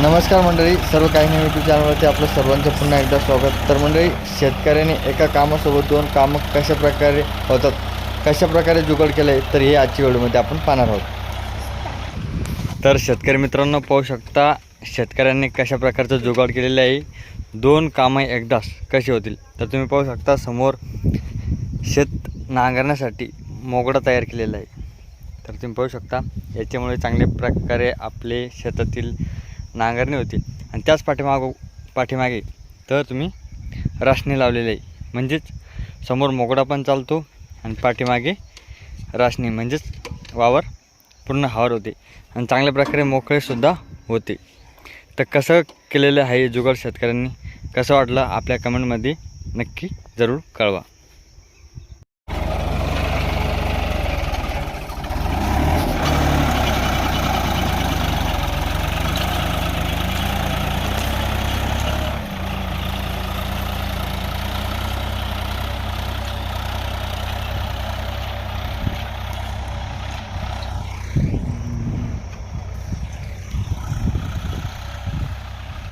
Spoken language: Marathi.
नमस्कार मंडळी सर्व काही नाही यूट्यूब चॅनलवरती आपलं सर्वांचं पुन्हा एकदा स्वागत. तर मंडळी शेतकऱ्याने एका कामासोबत दोन कामं कशा प्रकारे होतात कशा प्रकारे जुगाड केलं आहे तर हे आजच्या व्हिडिओमध्ये आपण पाहणार आहोत. तर शेतकरी मित्रांनो पाहू शकता शेतकऱ्यांनी कशा प्रकारचं जुगाड केलेलं आहे. दोन कामं एकदाच कशी होतील तर तुम्ही पाहू शकता समोर शेत नांगरण्यासाठी मोगडा तयार केलेला आहे. तर तुम्ही पाहू शकता याच्यामुळे चांगल्या प्रकारे आपले शेतातील नांगरणी होते. आणि त्याच पाठीमाग पाठीमागे तर तुम्ही राशनी लावलेली आहे. म्हणजेच समोर मोगडा पण चालतो आणि पाठीमागे राशनी म्हणजेच वावर पूर्ण हावर होते. आणि चांगल्या प्रकारे मोकळेसुद्धा होते. तर कसं केलेलं आहे जुगाड शेतकऱ्यांनी? कसं वाटलं? आपल्या कमेंटमध्ये नक्की जरूर कळवा.